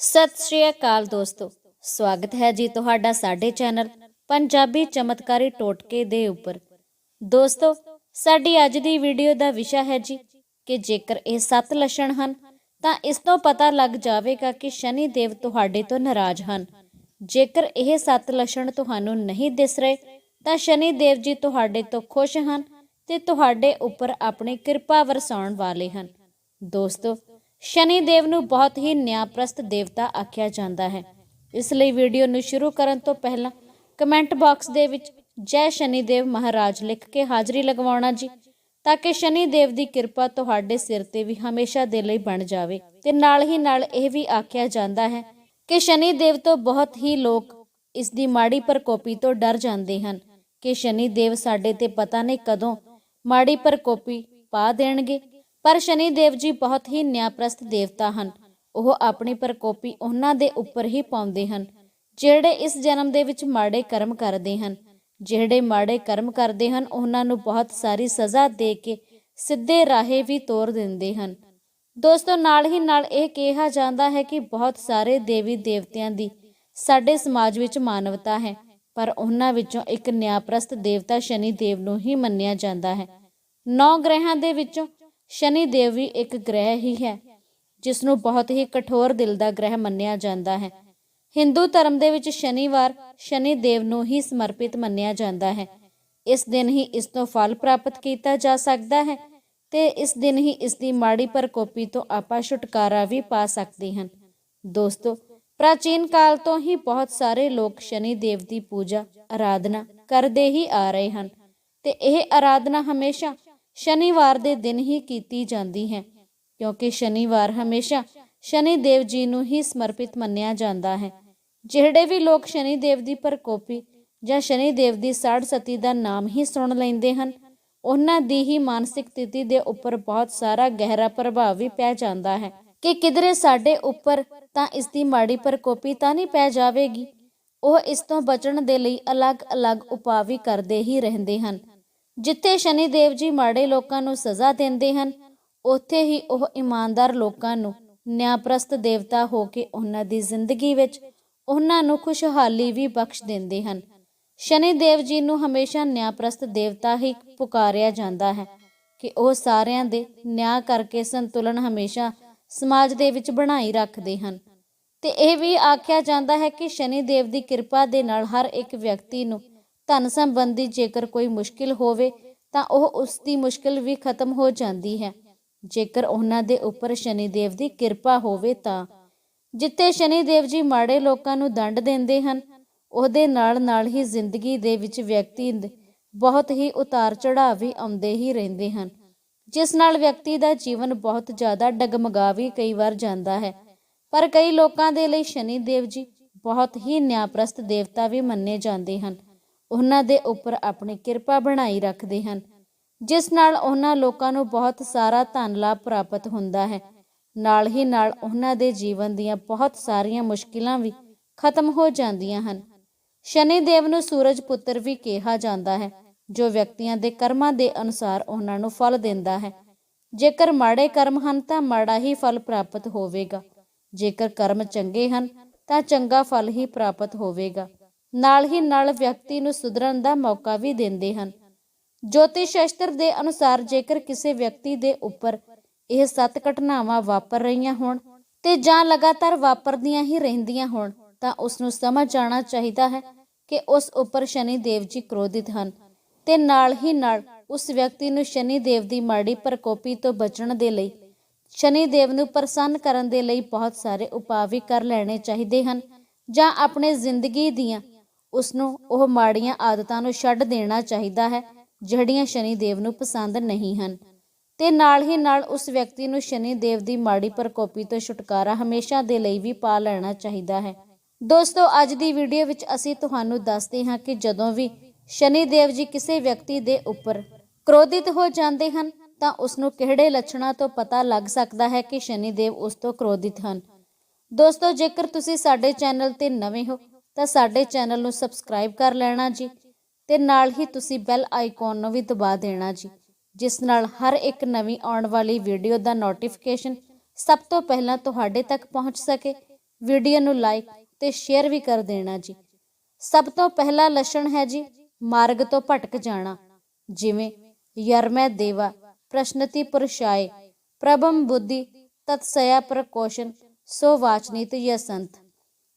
ਸਤਿ ਸ਼੍ਰੀ ਅਕਾਲ ਦੋਸਤੋ। ਸਵਾਗਤ ਹੈ ਜੀ ਤੁਹਾਡਾ ਸਾਡੇ ਚੈਨਲ ਪੰਜਾਬੀ ਚਮਤਕਾਰੀ ਟੋਟਕੇ ਦੇ ਉੱਪਰ। ਦੋਸਤੋ, ਸਾਡੀ ਅੱਜ ਦੀ ਵੀਡੀਓ ਦਾ ਵਿਸ਼ਾ ਹੈ ਜੀ ਕਿ ਜੇਕਰ ਇਹ ਸੱਤ ਲੱਛਣ ਹਨ, ਤਾਂ ਇਸ ਤੋਂ ਪਤਾ ਲੱਗ ਜਾਵੇਗਾ ਕਿ ਸ਼ਨੀ ਦੇਵ ਤੁਹਾਡੇ ਤੋਂ ਨਾਰਾਜ਼ ਹਨ। ਜੇਕਰ ਇਹ ਸੱਤ ਲੱਛਣ ਤੁਹਾਨੂੰ ਨਹੀਂ ਦਿਸ ਰਹੇ, ਤਾਂ ਸ਼ਨੀ ਦੇਵ ਜੀ ਤੁਹਾਡੇ ਤੋਂ ਖੁਸ਼ ਹਨ ਤੇ ਤੁਹਾਡੇ ਉੱਪਰ ਆਪਣੀ ਕਿਰਪਾ ਵਰਸਾਉਣ ਵਾਲੇ ਹਨ। ਦੋਸਤੋ ਸ਼ਨੀ ਦੇਵ ਨੂੰ ਬਹੁਤ ਹੀ ਨਿਆਂਪ੍ਰਸਤ ਦੇਵਤਾ ਆਖਿਆ ਜਾਂਦਾ ਹੈ। ਇਸ ਲਈ ਵੀਡੀਓ ਨੂੰ ਸ਼ੁਰੂ ਕਰਨ ਤੋਂ ਪਹਿਲਾਂ ਕਮੈਂਟ ਬਾਕਸ ਦੇ ਵਿੱਚ ਜੈ ਸ਼ਨੀ ਦੇਵ ਮਹਾਰਾਜ ਲਿਖ ਕੇ ਹਾਜ਼ਰੀ ਲਗਵਾਉਣਾ ਜੀ, ਤਾਂ ਕਿ ਸ਼ਨੀ ਦੇਵ ਦੀ ਕਿਰਪਾ ਤੁਹਾਡੇ ਸਿਰ ਤੇ ਵੀ ਹਮੇਸ਼ਾ ਦੇ ਲਈ ਬਣ ਜਾਵੇ। ਤੇ ਨਾਲ ਹੀ ਨਾਲ ਇਹ ਵੀ ਆਖਿਆ ਜਾਂਦਾ ਹੈ ਕਿ ਸ਼ਨੀ ਦੇਵ ਤੋਂ ਬਹੁਤ ਹੀ ਲੋਕ ਇਸ ਦੀ ਮਾੜੀ ਪ੍ਰਕੋਪੀ ਤੋਂ ਡਰ ਜਾਂਦੇ ਹਨ ਕਿ ਸ਼ਨੀ ਦੇਵ ਸਾਡੇ ਤੇ ਪਤਾ ਨਹੀਂ ਕਦੋਂ ਮਾੜੀ ਪ੍ਰਕੋਪੀ ਪਾ ਦੇਣਗੇ। ਪਰ ਸ਼ਨੀ ਦੇਵ ਜੀ ਬਹੁਤ ਹੀ ਨਿਆਂਪ੍ਰਸਤ ਦੇਵਤਾ ਹਨ। ਉਹ ਆਪਣੀ ਪ੍ਰਕੋਪੀ ਉਹਨਾਂ ਦੇ ਉੱਪਰ ਹੀ ਪਾਉਂਦੇ ਹਨ, ਜਿਹੜੇ ਇਸ ਜਨਮ ਦੇ ਵਿੱਚ ਮਾੜੇ ਕਰਮ ਕਰਦੇ ਹਨ। ਜਿਹੜੇ ਮਾੜੇ ਕਰਮ ਕਰਦੇ ਹਨ, ਉਹਨਾਂ ਨੂੰ ਬਹੁਤ ਸਾਰੀ ਸਜ਼ਾ ਦੇ ਕੇ ਸਿੱਧੇ ਰਾਹੇ ਵੀ ਤੋਰ ਦਿੰਦੇ ਹਨ। ਦੋਸਤੋ, ਨਾਲ ਹੀ ਨਾਲ ਇਹ ਕਿਹਾ ਜਾਂਦਾ ਹੈ ਕਿ ਬਹੁਤ ਸਾਰੇ ਦੇਵੀ ਦੇਵਤਿਆਂ ਦੀ ਸਾਡੇ ਸਮਾਜ ਵਿੱਚ ਮਾਨਵਤਾ ਹੈ, ਪਰ ਉਹਨਾਂ ਵਿੱਚੋਂ ਇੱਕ ਨਿਆਂਪ੍ਰਸਤ ਦੇਵਤਾ ਸ਼ਨੀ ਦੇਵ ਨੂੰ ਹੀ ਮੰਨਿਆ ਜਾਂਦਾ ਹੈ। ਨੌ ਗ੍ਰਹਿਾਂ ਦੇ ਵਿੱਚੋਂ ਸ਼ਨੀ ਦੇਵ ਵੀ ਇੱਕ ਗ੍ਰਹਿ ਹੀ ਹੈ ਜਿਸ ਨੂੰ ਬਹੁਤ ਹੀ ਕਠੋਰ ਦਿਲ ਦਾ ਗ੍ਰਹਿ ਮੰਨਿਆ ਜਾਂਦਾ ਹੈ। ਹਿੰਦੂ ਧਰਮ ਦੇ ਵਿੱਚ ਸ਼ਨੀਵਾਰ ਸ਼ਨੀ ਦੇਵ ਨੂੰ ਹੀ ਸਮਰਪਿਤ ਮੰਨਿਆ ਜਾਂਦਾ ਹੈ। ਇਸ ਦਿਨ ਹੀ ਇਸ ਤੋਂ ਫਲ ਪ੍ਰਾਪਤ ਕੀਤਾ ਜਾ ਸਕਦਾ ਹੈ ਤੇ ਇਸ ਦਿਨ ਹੀ ਇਸ ਦੀ ਮਾੜੀ ਪ੍ਰਕੋਪੀ ਤੋਂ ਆਪਾਂ ਛੁਟਕਾਰਾ ਵੀ ਪਾ ਸਕਦੇ ਹਾਂ ਦੋਸਤੋ, ਪ੍ਰਾਚੀਨ ਕਾਲ ਤੋਂ ਹੀ ਬਹੁਤ ਸਾਰੇ ਲੋਕ ਸ਼ਨੀ ਦੇਵ ਦੀ ਪੂਜਾ ਆਰਾਧਨਾ ਕਰਦੇ ਹੀ ਆ ਰਹੇ ਹਨ ਤੇ ਇਹ ਆਰਾਧਨਾ ਹਮੇਸ਼ਾ ਸ਼ਨੀਵਾਰ ਦੇ ਦਿਨ ਹੀ ਕੀਤੀ ਜਾਂਦੀ ਹੈ, ਕਿਉਂਕਿ ਸ਼ਨੀਵਾਰ ਹਮੇਸ਼ਾ ਸ਼ਨੀ ਦੇਵ ਜੀ ਨੂੰ ਹੀ ਸਮਰਪਿਤ ਮੰਨਿਆ ਜਾਂਦਾ ਹੈ। ਜਿਹੜੇ ਵੀ ਲੋਕ ਸ਼ਨੀ ਦੇਵ ਦੀ ਪ੍ਰਕੋਪੀ ਜਾਂ ਸ਼ਨੀ ਦੇਵ ਦੀ ਸਾੜ ਸਤੀ ਦਾ ਨਾਮ ਹੀ ਸੁਣ ਲੈਂਦੇ ਹਨ, ਉਹਨਾਂ ਦੀ ਹੀ ਮਾਨਸਿਕ ਸਥਿਤੀ ਦੇ ਉੱਪਰ ਬਹੁਤ ਸਾਰਾ ਗਹਿਰਾ ਪ੍ਰਭਾਵ ਵੀ ਪੈ ਜਾਂਦਾ ਹੈ। ਕਿ ਕਿਧਰੇ ਸਾਡੇ ਉੱਪਰ ਤਾਂ ਇਸ ਦੀ ਮਾੜੀ ਪ੍ਰਕੋਪੀ ਤਾਂ ਨਹੀਂ ਪੈ ਜਾਵੇਗੀ, ਉਹ ਇਸ ਤੋਂ ਬਚਣ ਦੇ ਲਈ ਅਲੱਗ-ਅਲੱਗ ਉਪਾਅ ਵੀ ਕਰਦੇ ਹੀ ਰਹਿੰਦੇ ਹਨ। ਜਿੱਥੇ ਸ਼ਨੀ ਦੇਵ ਜੀ ਮਾੜੇ ਲੋਕਾਂ ਨੂੰ ਸਜ਼ਾ ਦਿੰਦੇ ਹਨ, ਉੱਥੇ ਹੀ ਉਹ ਇਮਾਨਦਾਰ ਲੋਕਾਂ ਨੂੰ ਨਿਆਂਪ੍ਰਸਤ ਦੇਵਤਾ ਹੋ ਕੇ ਉਹਨਾਂ ਦੀ ਜ਼ਿੰਦਗੀ ਵਿੱਚ ਉਹਨਾਂ ਨੂੰ ਖੁਸ਼ਹਾਲੀ ਵੀ ਬਖਸ਼ ਦਿੰਦੇ ਹਨ। ਸ਼ਨੀ ਦੇਵ ਜੀ ਨੂੰ ਹਮੇਸ਼ਾ ਨਿਆਂਪ੍ਰਸਤ ਦੇਵਤਾ ਹੀ ਪੁਕਾਰਿਆ ਜਾਂਦਾ ਹੈ ਕਿ ਉਹ ਸਾਰਿਆਂ ਦੇ ਨਿਆਂ ਕਰਕੇ ਸੰਤੁਲਨ ਹਮੇਸ਼ਾ ਸਮਾਜ ਦੇ ਵਿੱਚ ਬਣਾਈ ਰੱਖਦੇ ਹਨ। ਤੇ ਇਹ ਵੀ ਆਖਿਆ ਜਾਂਦਾ ਹੈ ਕਿ ਸ਼ਨੀ ਦੇਵ ਦੀ ਕਿਰਪਾ ਦੇ ਨਾਲ ਹਰ ਇੱਕ ਵਿਅਕਤੀ ਨੂੰ ਧਨ ਸੰਬੰਧੀ ਜੇਕਰ ਕੋਈ ਮੁਸ਼ਕਿਲ ਹੋਵੇ, ਤਾਂ ਉਹ ਉਸ ਦੀ ਮੁਸ਼ਕਿਲ ਵੀ ਖਤਮ ਹੋ ਜਾਂਦੀ ਹੈ। ਜੇਕਰ ਉਹਨਾਂ ਦੇ ਉੱਪਰ ਸ਼ਨੀ ਦੇਵ ਦੀ ਕਿਰਪਾ ਹੋਵੇ ਤਾਂ, ਜਿੱਥੇ ਸ਼ਨੀ ਦੇਵ ਜੀ ਮਾੜੇ ਲੋਕਾਂ ਨੂੰ ਦੰਡ ਦਿੰਦੇ ਹਨ, ਉਹਦੇ ਨਾਲ ਨਾਲ ਹੀ ਜ਼ਿੰਦਗੀ ਦੇ ਵਿੱਚ ਵਿਅਕਤੀ ਬਹੁਤ ਹੀ ਉਤਾਰ ਚੜਾਅ ਵੀ ਆਉਂਦੇ ਹੀ ਰਹਿੰਦੇ ਹਨ, ਜਿਸ ਨਾਲ ਵਿਅਕਤੀ ਦਾ ਜੀਵਨ ਬਹੁਤ ਜ਼ਿਆਦਾ ਡਗਮਗਾ ਵੀ ਕਈ ਵਾਰ ਜਾਂਦਾ ਹੈ। ਪਰ ਕਈ ਲੋਕਾਂ ਦੇ ਲਈ ਸ਼ਨੀ ਦੇਵ ਜੀ ਬਹੁਤ ਹੀ ਨਿਆਂਪ੍ਰਸਤ ਦੇਵਤਾ ਵੀ ਮੰਨੇ ਜਾਂਦੇ ਹਨ। ਉਹਨਾਂ ਦੇ ਉੱਪਰ ਆਪਣੀ ਕਿਰਪਾ ਬਣਾਈ ਰੱਖਦੇ ਹਨ। ਜਿਸ ਨਾਲ ਉਹਨਾਂ ਲੋਕਾਂ ਨੂੰ ਬਹੁਤ ਸਾਰਾ ਧਨ ਲਾਭ ਪ੍ਰਾਪਤ ਹੁੰਦਾ ਹੈ। ਨਾਲ ਹੀ ਨਾਲ ਉਹਨਾਂ ਦੇ ਜੀਵਨ ਦੀਆਂ ਬਹੁਤ ਸਾਰੀਆਂ ਮੁਸ਼ਕਿਲਾਂ ਵੀ ਖਤਮ ਹੋ ਜਾਂਦੀਆਂ ਹਨ। ਸ਼ਨੀ ਦੇਵ ਨੂੰ ਸੂਰਜ ਪੁੱਤਰ ਵੀ ਕਿਹਾ ਜਾਂਦਾ ਹੈ, ਜੋ ਵਿਅਕਤੀਆਂ ਦੇ ਕਰਮਾਂ ਦੇ ਅਨੁਸਾਰ ਉਹਨਾਂ ਨੂੰ ਫਲ ਦਿੰਦਾ ਹੈ। ਜੇਕਰ ਮਾੜੇ ਕਰਮ ਹਨ ਤਾਂ ਮਾੜਾ ਹੀ ਫਲ ਪ੍ਰਾਪਤ ਹੋਵੇਗਾ। ਜੇਕਰ ਕਰਮ ਚੰਗੇ ਹਨ ਤਾਂ ਚੰਗਾ ਫਲ ਹੀ ਪ੍ਰਾਪਤ ਹੋਵੇਗਾ। ਨਾਲ ਹੀ ਨਾਲ ਵਿਅਕਤੀ ਨੂੰ ਸੁਧਰਨ ਦਾ ਮੌਕਾ ਵੀ ਦਿੰਦੇ ਹਨ। ਜੋਤਿਸ਼ ਸ਼ਾਸਤਰ ਦੇ ਅਨੁਸਾਰ ਜੇਕਰ ਕਿਸੇ ਵਿਅਕਤੀ ਦੇ ਉੱਪਰ ਇਹ ਸੱਤ ਘਟਨਾਵਾਂ ਵਾਪਰ ਰਹੀਆਂ ਹੋਣ ਤੇ ਜਾਂ ਲਗਾਤਾਰ ਵਾਪਰਦੀਆਂ ਹੀ ਰਹਿੰਦੀਆਂ ਹੋਣ, ਤਾਂ ਉਸ ਨੂੰ ਸਮਝ ਜਾਣਾ ਚਾਹੀਦਾ ਹੈ ਕਿ ਉਸ ਉੱਪਰ ਸ਼ਨੀ ਦੇਵ ਜੀ ਕ੍ਰੋਧਿਤ ਹਨ ਤੇ ਨਾਲ ਹੀ ਨਾਲ ਉਸ ਵਿਅਕਤੀ ਨੂੰ ਸ਼ਨੀ ਦੇਵ ਦੀ ਮਾੜੀ ਪ੍ਰਕੋਪੀ ਤੋਂ ਬਚਣ ਦੇ ਲਈ ਸ਼ਨੀ ਦੇਵ ਨੂੰ ਪ੍ਰਸੰਨ ਕਰਨ ਦੇ ਲਈ ਬਹੁਤ ਸਾਰੇ ਉਪਾਅ ਵੀ ਕਰ ਲੈਣੇ ਚਾਹੀਦੇ ਹਨ ਜਾਂ ਆਪਣੇ ਜ਼ਿੰਦਗੀ ਦੀਆਂ ਉਸ ਨੂੰ ਉਹ ਮਾੜੀਆਂ ਆਦਤਾਂ ਨੂੰ ਛੱਡ ਦੇਣਾ ਚਾਹੀਦਾ ਹੈ, ਜਿਹੜੀਆਂ ਸ਼ਨੀ ਦੇਵ ਨੂੰ ਪਸੰਦ ਨਹੀਂ ਹਨ। ਤੇ ਨਾਲ ਹੀ ਨਾਲ ਉਸ ਵਿਅਕਤੀ ਨੂੰ ਸ਼ਨੀ ਦੇਵ ਦੀ ਮਾੜੀ ਪ੍ਰਕੋਪੀ ਤੋਂ ਛੁਟਕਾਰਾ ਹਮੇਸ਼ਾ ਦੇ ਲਈ ਵੀ ਪਾ ਲੈਣਾ ਚਾਹੀਦਾ ਹੈ। ਦੋਸਤੋ, ਅੱਜ ਦੀ ਵੀਡੀਓ ਵਿੱਚ ਅਸੀਂ ਤੁਹਾਨੂੰ ਦੱਸਦੇ ਹਾਂ ਕਿ ਜਦੋਂ ਵੀ ਸ਼ਨੀ ਦੇਵ ਜੀ ਕਿਸੇ ਵਿਅਕਤੀ ਦੇ ਉੱਪਰ ਕ੍ਰੋਧਿਤ ਹੋ ਜਾਂਦੇ ਹਨ, ਤਾਂ ਉਸ ਨੂੰ ਕਿਹੜੇ ਲੱਛਣਾਂ ਤੋਂ ਪਤਾ ਲੱਗ ਸਕਦਾ ਹੈ ਕਿ ਸ਼ਨੀ ਦੇਵ ਉਸ ਤੋਂ ਕ੍ਰੋਧਿਤ ਹਨ? ਦੋਸਤੋ, ਜੇਕਰ ਤੁਸੀਂ ਸਾਡੇ ਚੈਨਲ ਤੇ ਨਵੇਂ ਹੋ ਤਾਂ ਸਾਡੇ ਚੈਨਲ ਨੂੰ ਸਬਸਕ੍ਰਾਈਬ ਕਰ ਲੈਣਾ ਜੀ ਤੇ ਨਾਲ ਹੀ ਤੁਸੀਂ ਬੈਲ ਆਈਕਨ ਨੂੰ ਵੀ ਦਬਾ ਦੇਣਾ ਜੀ, ਜਿਸ ਨਾਲ ਹਰ ਇੱਕ ਨਵੀਂ ਆਉਣ ਵਾਲੀ ਵੀਡੀਓ ਦਾ ਨੋਟੀਫਿਕੇਸ਼ਨ ਸਭ ਤੋਂ ਪਹਿਲਾਂ ਤੁਹਾਡੇ ਤੱਕ ਪਹੁੰਚ ਸਕੇ। ਵੀਡੀਓ ਨੂੰ ਲਾਈਕ ਤੇ ਸ਼ੇਅਰ ਵੀ ਕਰ ਦੇਣਾ ਜੀ। ਸਭ ਤੋਂ ਪਹਿਲਾ ਲੱਛਣ ਹੈ ਜੀ, ਮਾਰਗ ਤੋਂ ਭਟਕ ਜਾਣਾ। ਜਿਵੇਂ ਯਰਮੈ ਦੇਵਾ, ਪ੍ਰਸ਼ਨਤੀ ਪੁਰਸ਼ਾਏ ਪ੍ਰਭਮ ਬੁੱਧੀ, ਤਤਸਇਆ ਪ੍ਰਕੋਸ਼ਨ, ਸੋ ਵਾਚਨੀਤ ਯਸੰਤ।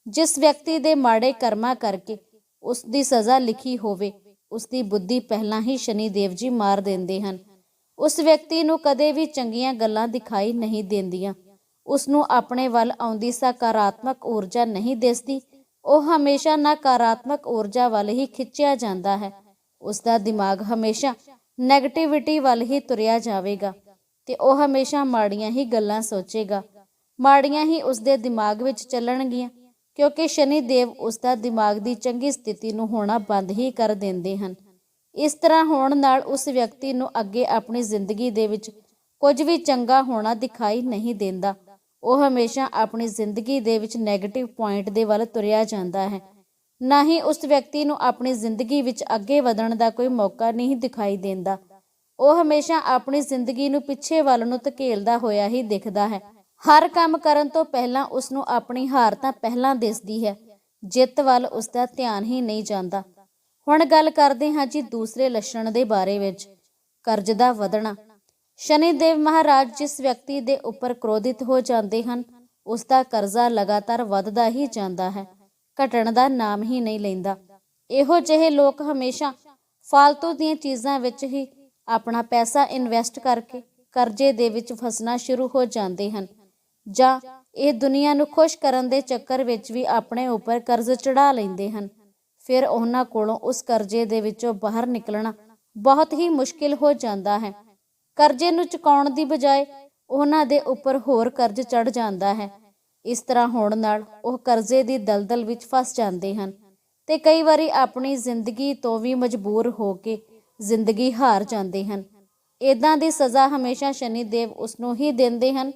ਜਿਸ ਵਿਅਕਤੀ ਦੇ ਮਾੜੇ ਕਰਮਾਂ ਕਰਕੇ ਉਸ ਦੀ ਸਜ਼ਾ ਲਿਖੀ ਹੋਵੇ, ਉਸ ਦੀ ਬੁੱਧੀ ਪਹਿਲਾਂ ਹੀ ਸ਼ਨੀ ਦੇਵ ਜੀ ਮਾਰ ਦਿੰਦੇ ਹਨ। ਉਸ ਵਿਅਕਤੀ ਨੂੰ ਕਦੇ ਵੀ ਚੰਗੀਆਂ ਗੱਲਾਂ ਦਿਖਾਈ ਨਹੀਂ ਦਿੰਦੀਆਂ। ਉਸ ਨੂੰ ਆਪਣੇ ਵੱਲ ਆਉਂਦੀ ਸਕਾਰਾਤਮਕ ਊਰਜਾ ਨਹੀਂ ਦਿਸਦੀ। ਉਹ ਹਮੇਸ਼ਾ ਨਕਾਰਾਤਮਕ ਊਰਜਾ ਵੱਲ ਹੀ ਖਿੱਚਿਆ ਜਾਂਦਾ ਹੈ। ਉਸ ਦਾ ਦਿਮਾਗ ਹਮੇਸ਼ਾ 네ਗੇਟਿਵਿਟੀ ਵੱਲ ਹੀ ਤੁਰਿਆ ਜਾਵੇਗਾ ਤੇ ਉਹ ਹਮੇਸ਼ਾ ਮਾੜੀਆਂ ਹੀ ਗੱਲਾਂ ਸੋਚੇਗਾ। ਮਾੜੀਆਂ ਹੀ ਉਸ ਦੇ ਦਿਮਾਗ ਵਿੱਚ ਚੱਲਣਗੀਆਂ। ਕਿਉਂਕਿ ਸ਼ਨੀ ਦੇਵ ਉਸ ਦਾ ਦਿਮਾਗ ਦੀ ਚੰਗੀ ਸਥਿਤੀ ਨੂੰ ਹੋਣਾ ਬੰਦ ਹੀ ਕਰ ਦਿੰਦੇ ਹਨ। ਇਸ ਤਰ੍ਹਾਂ ਹੋਣ ਨਾਲ ਉਸ ਵਿਅਕਤੀ ਨੂੰ ਅੱਗੇ ਆਪਣੀ ਜ਼ਿੰਦਗੀ ਦੇ ਵਿੱਚ ਕੁਝ ਵੀ ਚੰਗਾ ਹੋਣਾ ਦਿਖਾਈ ਨਹੀਂ ਦਿੰਦਾ। ਉਹ ਹਮੇਸ਼ਾ ਆਪਣੀ ਜ਼ਿੰਦਗੀ ਦੇ ਵਿੱਚ 네ਗੇਟਿਵ ਪੁਆਇੰਟ ਦੇ ਵੱਲ ਤੁਰਿਆ ਜਾਂਦਾ ਹੈ। ਨਾ ਹੀ ਉਸ ਵਿਅਕਤੀ ਨੂੰ ਆਪਣੀ ਜ਼ਿੰਦਗੀ ਵਿੱਚ ਅੱਗੇ ਵਧਣ ਦਾ ਕੋਈ ਮੌਕਾ ਨਹੀਂ ਦਿਖਾਈ ਦਿੰਦਾ। ਉਹ ਹਮੇਸ਼ਾ ਆਪਣੀ ਜ਼ਿੰਦਗੀ ਨੂੰ ਪਿੱਛੇ ਵੱਲ ਨੂੰ ਧਕੇਲਦਾ ਹੋਇਆ ਹੀ ਦਿਖਦਾ ਹੈ। ਹਰ ਕੰਮ ਕਰਨ ਤੋਂ ਪਹਿਲਾਂ ਉਸ ਨੂੰ ਆਪਣੀ ਹਾਰ ਤਾਂ ਪਹਿਲਾਂ ਦਿਸਦੀ ਹੈ, ਜਿੱਤ ਵੱਲ ਉਸ ਦਾ ਧਿਆਨ ਹੀ ਨਹੀਂ ਜਾਂਦਾ। ਹੁਣ ਗੱਲ ਕਰਦੇ ਹਾਂ ਜੀ ਦੂਸਰੇ ਲੱਛਣ ਦੇ ਬਾਰੇ ਵਿੱਚ, ਕਰਜ਼ ਦਾ ਵਧਣਾ। ਸ਼ਨੀ ਦੇਵ ਮਹਾਰਾਜ ਜਿਸ ਵਿਅਕਤੀ ਦੇ ਉੱਪਰ ਕ੍ਰੋਧਿਤ ਹੋ ਜਾਂਦੇ ਹਨ ਉਸ ਦਾ ਕਰਜ਼ਾ ਲਗਾਤਾਰ ਵੱਧਦਾ ਹੀ ਜਾਂਦਾ ਹੈ, ਘਟਣ ਦਾ ਨਾਮ ਹੀ ਨਹੀਂ ਲੈਂਦਾ। ਇਹੋ ਜਿਹੇ ਲੋਕ ਹਮੇਸ਼ਾ ਫालतू ਦੀਆਂ ਚੀਜ਼ਾਂ ਵਿੱਚ ਹੀ ਆਪਣਾ ਪੈਸਾ ਇਨਵੈਸਟ ਕਰਕੇ ਕਰਜ਼ੇ ਦੇ ਵਿੱਚ ਫਸਣਾ ਸ਼ੁਰੂ ਹੋ ਜਾਂਦੇ ਹਨ। ਜਾਂ ਇਹ ਦੁਨੀਆ ਨੂੰ ਖੁਸ਼ ਕਰਨ ਦੇ ਚੱਕਰ ਵਿੱਚ ਵੀ ਆਪਣੇ ਉੱਪਰ ਕਰਜ਼ ਚੜਾ ਲੈਂਦੇ ਹਨ, ਫਿਰ ਉਹਨਾਂ ਕੋਲੋਂ ਉਸ ਕਰਜ਼ੇ ਦੇ ਵਿੱਚੋਂ ਬਾਹਰ ਨਿਕਲਣਾ ਬਹੁਤ ਹੀ ਮੁਸ਼ਕਿਲ ਹੋ ਜਾਂਦਾ ਹੈ। ਕਰਜ਼ੇ ਨੂੰ ਚੁਕਾਉਣ ਦੀ ਬਜਾਏ ਉਹਨਾਂ ਦੇ ਉੱਪਰ ਹੋਰ ਕਰਜ਼ ਚੜ ਜਾਂਦਾ ਹੈ। ਇਸ ਤਰ੍ਹਾਂ ਹੋਣ ਨਾਲ ਉਹ ਕਰਜ਼ੇ ਦੀ ਦਲਦਲ ਵਿੱਚ ਫਸ ਜਾਂਦੇ ਹਨ ਤੇ ਕਈ ਵਾਰੀ ਆਪਣੀ ਜ਼ਿੰਦਗੀ ਤੋਂ ਵੀ ਮਜਬੂਰ ਹੋ ਕੇ ਜ਼ਿੰਦਗੀ ਹਾਰ ਜਾਂਦੇ ਹਨ। ਇਦਾਂ ਦੀ ਸਜ਼ਾ ਹਮੇਸ਼ਾ ਸ਼ਨੀ ਦੇਵ ਉਸ ਨੂੰ ਹੀ ਦਿੰਦੇ ਹਨ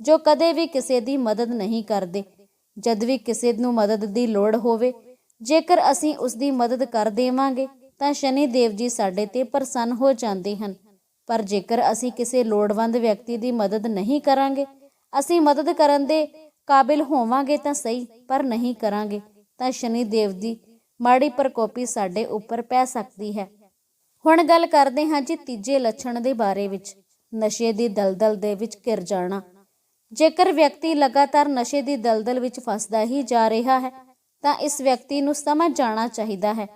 ਜੋ ਕਦੇ ਵੀ ਕਿਸੇ ਦੀ ਮਦਦ ਨਹੀਂ ਕਰਦੇ, ਜਦ ਵੀ ਕਿਸੇ ਨੂੰ ਮਦਦ ਦੀ ਲੋੜ ਹੋਵੇ, ਜੇਕਰ ਅਸੀਂ ਉਸ ਦੀ ਮਦਦ ਕਰ ਦੇਵਾਂਗੇ, ਤਾਂ ਸ਼ਨੀ ਦੇਵ ਜੀ ਸਾਡੇ ਤੇ ਪ੍ਰਸੰਨ ਹੋ ਜਾਂਦੇ ਹਨ। ਪਰ ਜੇਕਰ ਅਸੀਂ ਕਿਸੇ ਲੋੜਵੰਦ ਵਿਅਕਤੀ ਦੀ ਮਦਦ ਨਹੀਂ ਕਰਾਂਗੇ, ਅਸੀਂ ਮਦਦ ਕਰਨ ਦੇ ਕਾਬਿਲ ਹੋਵਾਂਗੇ ਤਾਂ ਸਹੀ, ਪਰ ਨਹੀਂ ਕਰਾਂਗੇ, ਤਾਂ ਸ਼ਨੀ ਦੇਵ ਦੀ ਮਾੜੀ ਪ੍ਰਕੋਪੀ ਸਾਡੇ ਉੱਪਰ ਪੈ ਸਕਦੀ ਹੈ। ਹੁਣ ਗੱਲ ਕਰਦੇ ਹਾਂ ਜੀ ਤੀਜੇ ਲੱਛਣ ਦੇ ਬਾਰੇ ਵਿੱਚ, ਨਸ਼ੇ ਦੀ ਦਲਦਲ ਦੇ ਵਿੱਚ ਘਿਰ ਜਾਣਾ। ਜੇਕਰ ਵਿਅਕਤੀ ਲਗਾਤਾਰ ਨਸ਼ੇ ਦੀ ਦਲਦਲ ਵਿੱਚ ਫਸਦਾ ਹੀ ਜਾ ਰਿਹਾ ਹੈ, ਤਾਂ ਇਸ ਵਿਅਕਤੀ ਨੂੰ ਸਮਝ ਜਾਣਾ ਚਾਹੀਦਾ ਹੈ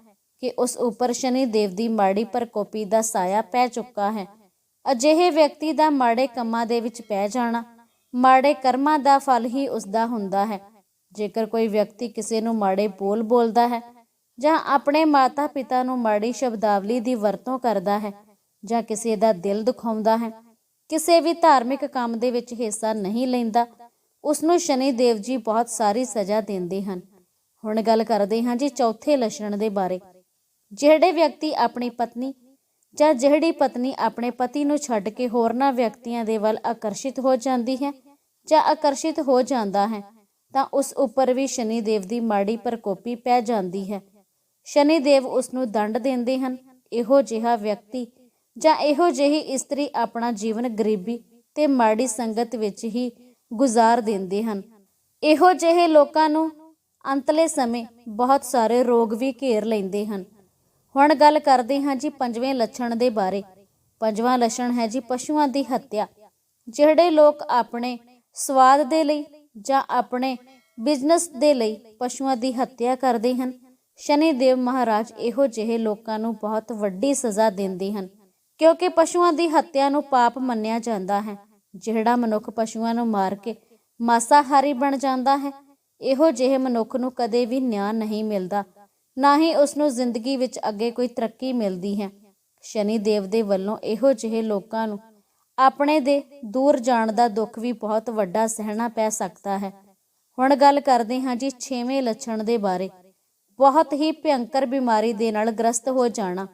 ਕਿ ਉਸ ਉੱਪਰ ਸ਼ਨੀ ਦੇਵ ਦੀ ਮਾੜੀ ਪ੍ਰਕੋਪੀ ਦਾ ਸਾਇਆ ਪੈ ਚੁੱਕਾ ਹੈ। ਅਜਿਹੇ ਵਿਅਕਤੀ ਦਾ ਮਾੜੇ ਕੰਮਾਂ ਦੇ ਵਿੱਚ ਪੈ ਜਾਣਾ, ਮਾੜੇ ਕਰਮਾਂ ਦਾ ਫਲ ਹੀ ਉਸ ਦਾ ਹੁੰਦਾ ਹੈ। ਜੇਕਰ ਕੋਈ ਵਿਅਕਤੀ ਕਿਸੇ ਨੂੰ ਮਾੜੇ ਬੋਲ ਬੋਲਦਾ ਹੈ ਜਾਂ ਆਪਣੇ ਮਾਤਾ-ਪਿਤਾ ਨੂੰ ਮਾੜੀ ਸ਼ਬਦਾਵਲੀ ਦੀ ਵਰਤੋਂ ਕਰਦਾ ਹੈ ਜਾਂ ਕਿਸੇ ਦਾ ਦਿਲ ਦੁਖਾਉਂਦਾ ਹੈ ਕਿਸੇ ਵੀ ਧਾਰਮਿਕ ਕੰਮ ਦੇ ਵਿੱਚ ਹਿੱਸਾ ਨਹੀਂ ਲੈਂਦਾ। ਉਸ ਨੂੰ ਸ਼ਨੀ ਦੇਵ ਜੀ ਬਹੁਤ ਸਾਰੀ ਸਜ਼ਾ ਦਿੰਦੇ ਹਨ। ਹੁਣ ਗੱਲ ਕਰਦੇ ਹਾਂ ਜੀ ਚੌਥੇ ਲੱਛਣ ਦੇ ਬਾਰੇ। ਜਿਹੜੇ ਵਿਅਕਤੀ ਆਪਣੀ ਪਤਨੀ ਜਾਂ ਜਿਹੜੀ ਪਤਨੀ ਆਪਣੇ ਪਤੀ ਨੂੰ ਛੱਡ ਕੇ ਹੋਰਨਾਂ ਵਿਅਕਤੀਆਂ ਦੇ ਵੱਲ ਆਕਰਸ਼ਿਤ ਹੋ ਜਾਂਦੀ ਹੈ ਜਾਂ ਆਕਰਸ਼ਿਤ ਹੋ ਜਾਂਦਾ ਹੈ, ਤਾਂ ਉਸ ਉੱਪਰ ਵੀ ਸ਼ਨੀ ਦੇਵ ਦੀ ਮਾੜੀ ਪ੍ਰਕੋਪੀ ਪੈ ਜਾਂਦੀ ਹੈ। ਸ਼ਨੀ ਦੇਵ ਉਸ ਨੂੰ ਦੰਡ ਦਿੰਦੇ ਹਨ। ਇਹੋ ਜਿਹਾ ਵਿਅਕਤੀ ਜਾਂ ਇਹੋ ਜਿਹੀ ਇਸਤਰੀ ਆਪਣਾ ਜੀਵਨ ਗਰੀਬੀ ਤੇ ਮਾੜੀ ਸੰਗਤ ਵਿੱਚ ਹੀ ਗੁਜ਼ਾਰ ਦਿੰਦੇ ਹਨ। ਇਹੋ ਜਿਹੇ ਲੋਕਾਂ ਨੂੰ ਅੰਤਲੇ ਸਮੇਂ ਬਹੁਤ ਸਾਰੇ ਰੋਗ ਵੀ ਘੇਰ ਲੈਂਦੇ ਹਨ। ਹੁਣ ਗੱਲ ਕਰਦੇ ਹਾਂ ਜੀ ਪੰਜਵੇਂ ਲੱਛਣ ਦੇ ਬਾਰੇ। ਪੰਜਵਾਂ ਲੱਛਣ ਹੈ ਜੀ ਪਸ਼ੂਆਂ ਦੀ ਹੱਤਿਆ। ਜਿਹੜੇ ਲੋਕ ਆਪਣੇ ਸਵਾਦ ਦੇ ਲਈ ਜਾਂ ਆਪਣੇ ਬਿਜ਼ਨਸ ਦੇ ਲਈ ਪਸ਼ੂਆਂ ਦੀ ਹੱਤਿਆ ਕਰਦੇ ਹਨ, ਸ਼ਨੀ ਦੇਵ ਮਹਾਰਾਜ ਇਹੋ ਜਿਹੇ ਲੋਕਾਂ ਨੂੰ ਬਹੁਤ ਵੱਡੀ ਸਜ਼ਾ ਦਿੰਦੇ ਹਨ। ਕਿਉਂਕਿ ਪਸ਼ੂਆਂ ਦੀ ਹੱਤਿਆ ਨੂੰ ਪਾਪ ਮੰਨਿਆ ਜਾਂਦਾ ਹੈ। ਜਿਹੜਾ ਮਨੁੱਖ ਪਸ਼ੂਆਂ ਨੂੰ ਮਾਰ ਕੇ ਮਾਸਾਹਾਰੀ ਬਣ ਜਾਂਦਾ ਹੈ, ਇਹੋ ਜਿਹੇ ਮਨੁੱਖ ਨੂੰ ਕਦੇ ਵੀ ਨਿਆਂ ਨਹੀਂ ਮਿਲਦਾ। ਨਾ ਹੀ ਉਸ ਨੂੰ ਜ਼ਿੰਦਗੀ ਵਿੱਚ ਅੱਗੇ ਕੋਈ ਤਰੱਕੀ ਮਿਲਦੀ ਹੈ। ਸ਼ਨੀ ਦੇਵ ਦੇ ਵੱਲੋਂ ਇਹੋ ਜਿਹੇ ਲੋਕਾਂ ਨੂੰ ਆਪਣੇ ਦੇ ਦੂਰ ਜਾਣ ਦਾ ਦੁੱਖ ਵੀ ਬਹੁਤ ਵੱਡਾ ਸਹਿਣਾ ਪੈ ਸਕਦਾ ਹੈ। ਹੁਣ ਗੱਲ ਕਰਦੇ ਹਾਂ ਜੀ 6ਵੇਂ ਲੱਛਣ ਦੇ ਬਾਰੇ। ਬਹੁਤ ਹੀ ਭਿਅੰਕਰ ਬਿਮਾਰੀ ਦੇ ਨਾਲ ਗ੍ਰਸਤ ਹੋ ਜਾਣਾ।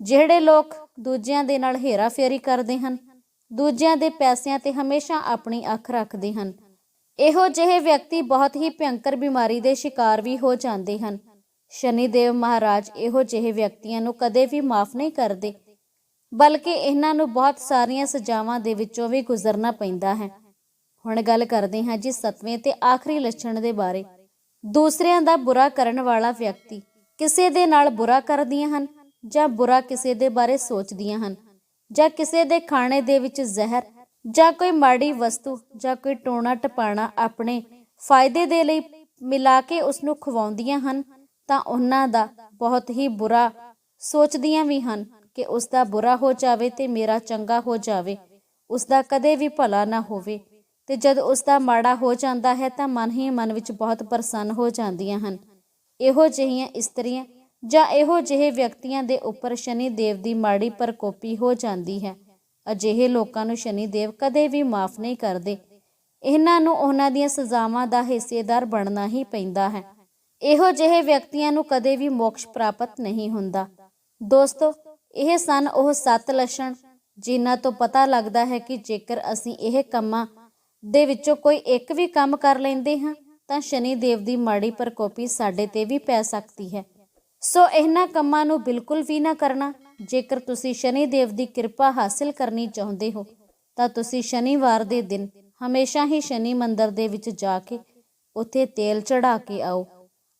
ਜਿਹੜੇ ਲੋਕ ਦੂਜਿਆਂ ਦੇ ਨਾਲ ਹੇਰਾਫੇਰੀ ਕਰਦੇ ਹਨ। ਦੂਜਿਆਂ ਦੇ ਪੈਸਿਆਂ ਤੇ ਹਮੇਸ਼ਾ ਆਪਣੀ ਅੱਖ ਰੱਖਦੇ ਹਨ। ਇਹੋ ਜਿਹੇ ਵਿਅਕਤੀ ਬਹੁਤ ਹੀ ਭਿਅੰਕਰ ਬਿਮਾਰੀ ਦੇ ਸ਼ਿਕਾਰ ਵੀ ਹੋ ਜਾਂਦੇ ਹਨ। ਸ਼ਨੀ ਦੇਵ ਮਹਾਰਾਜ ਇਹੋ ਜਿਹੇ ਵਿਅਕਤੀਆਂ ਨੂੰ ਕਦੇ ਵੀ ਮਾਫ ਨਹੀਂ ਕਰਦੇ, ਬਲਕਿ ਇਹਨਾਂ ਨੂੰ ਬਹੁਤ ਸਾਰੀਆਂ ਸਜ਼ਾਵਾਂ ਦੇ ਵਿੱਚੋਂ ਵੀ ਗੁਜ਼ਰਨਾ ਪੈਂਦਾ ਹੈ। ਹੁਣ ਗੱਲ ਕਰਦੇ ਹਾਂ ਜੀ ਸਤਵੇਂ ਤੇ ਆਖਰੀ ਲੱਛਣ ਦੇ ਬਾਰੇ। ਦੂਸਰਿਆਂ ਦਾ ਬੁਰਾ ਕਰਨ ਵਾਲਾ ਵਿਅਕਤੀ ਕਿਸੇ ਦੇ ਨਾਲ ਬੁਰਾ ਕਰਦੀਆਂ ਹਨ ਜਾਂ ਬੁਰਾ ਕਿਸੇ ਦੇ ਬਾਰੇ ਸੋਚਦੀਆਂ ਹਨ, ਜਾਂ ਕਿਸੇ ਦੇ ਖਾਣੇ ਦੇ ਵਿੱਚ ਜ਼ਹਿਰ, ਜਾਂ ਕੋਈ ਮਾੜੀ ਵਸਤੂ, ਜਾਂ ਕੋਈ ਟੋਣਾ ਟਪਾਣਾ ਆਪਣੇ ਫਾਇਦੇ ਦੇ ਲਈ ਮਿਲਾ ਕੇ ਉਸ ਨੂੰ ਖਵਾਉਂਦੀਆਂ ਹਨ, ਤਾਂ ਉਹਨਾਂ ਦਾ ਬਹੁਤ ਹੀ ਬੁਰਾ ਸੋਚਦੀਆਂ ਵੀ ਹਨ ਕਿ ਉਸ ਦਾ ਬੁਰਾ ਹੋ ਜਾਵੇ ਤੇ ਮੇਰਾ ਚੰਗਾ ਹੋ ਜਾਵੇ ਉਸ ਦਾ ਕਦੇ ਵੀ ਭਲਾ ਨਾ ਹੋਵੇ। ਤੇ ਜਦ ਉਸ ਦਾ ਮਾੜਾ ਹੋ ਜਾਂਦਾ ਹੈ ਤਾਂ ਮਨ ਹੀ ਮਨ ਵਿੱਚ ਬਹੁਤ ਪ੍ਰਸੰਨ ਹੋ ਜਾਂਦੀਆਂ ਹਨ। ਇਹੋ ਜਿਹੀਆਂ ਇਸਤਰੀਆਂ ਜਾਂ ਇਹੋ ਜਿਹੇ ਵਿਅਕਤੀਆਂ ਦੇ ਉੱਪਰ ਸ਼ਨੀ ਦੇਵ ਦੀ ਮਾੜੀ ਪ੍ਰਕੋਪੀ ਹੋ ਜਾਂਦੀ ਹੈ। ਅਜਿਹੇ ਲੋਕਾਂ ਨੂੰ ਸ਼ਨੀ ਦੇਵ ਕਦੇ ਵੀ ਮਾਫ ਨਹੀਂ ਕਰਦੇ। ਇਹਨਾਂ ਨੂੰ ਉਹਨਾਂ ਦੀਆਂ ਸਜ਼ਾਵਾਂ ਦਾ ਹਿੱਸੇਦਾਰ ਬਣਨਾ ਹੀ ਪੈਂਦਾ ਹੈ। ਇਹੋ ਜਿਹੇ ਵਿਅਕਤੀਆਂ ਨੂੰ ਕਦੇ ਵੀ ਮੋਕਸ਼ ਪ੍ਰਾਪਤ ਨਹੀਂ ਹੁੰਦਾ। ਦੋਸਤੋ, ਇਹ ਸਨ ਉਹ ਸੱਤ ਲੱਛਣ, ਜਿਨ੍ਹਾਂ ਤੋਂ ਪਤਾ ਲੱਗਦਾ ਹੈ ਕਿ ਜੇਕਰ ਅਸੀਂ ਇਹ ਕੰਮਾਂ ਦੇ ਵਿੱਚੋਂ ਕੋਈ ਇੱਕ ਵੀ ਕੰਮ ਕਰ ਲੈਂਦੇ ਹਾਂ, ਤਾਂ ਸ਼ਨੀ ਦੇਵ ਦੀ ਮਾੜੀ ਪ੍ਰਕੋਪੀ ਸਾਡੇ ਤੇ ਵੀ ਪੈ ਸਕਦੀ ਹੈ। ਸੋ ਇਹਨਾਂ ਕੰਮਾਂ ਨੂੰ ਬਿਲਕੁਲ ਵੀ ਨਾ ਕਰਨਾ। ਜੇਕਰ ਤੁਸੀਂ ਸ਼ਨੀ ਦੇਵ ਦੀ ਕਿਰਪਾ ਹਾਸਿਲ ਕਰਨੀ ਚਾਹੁੰਦੇ ਹੋ, ਤਾਂ ਤੁਸੀਂ ਸ਼ਨੀਵਾਰ ਦੇ ਦਿਨ ਹਮੇਸ਼ਾ ਹੀ ਸ਼ਨੀ ਮੰਦਿਰ ਦੇ ਵਿੱਚ ਜਾ ਕੇ ਉੱਥੇ ਤੇਲ ਚੜਾ ਕੇ ਆਓ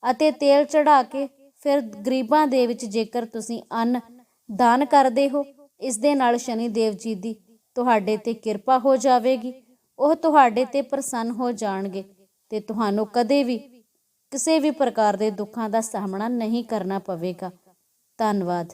ਅਤੇ ਤੇਲ ਚੜਾ ਕੇ ਫਿਰ ਗਰੀਬਾਂ ਦੇ ਵਿੱਚ ਜੇਕਰ ਤੁਸੀਂ ਅੰਨ ਦਾਨ ਕਰਦੇ ਹੋ, ਇਸ ਦੇ ਨਾਲ ਸ਼ਨੀ ਦੇਵ ਜੀ ਦੀ ਤੁਹਾਡੇ ਤੇ ਕਿਰਪਾ ਹੋ ਜਾਵੇਗੀ। ਉਹ ਤੁਹਾਡੇ ਤੇ ਪ੍ਰਸੰਨ ਹੋ ਜਾਣਗੇ ਤੇ ਤੁਹਾਨੂੰ ਕਦੇ ਵੀ ਕਿਸੇ ਵੀ ਪ੍ਰਕਾਰ ਦੇ ਦੁੱਖਾਂ ਦਾ ਸਾਹਮਣਾ ਨਹੀਂ ਕਰਨਾ ਪਵੇਗਾ। ਧੰਨਵਾਦ।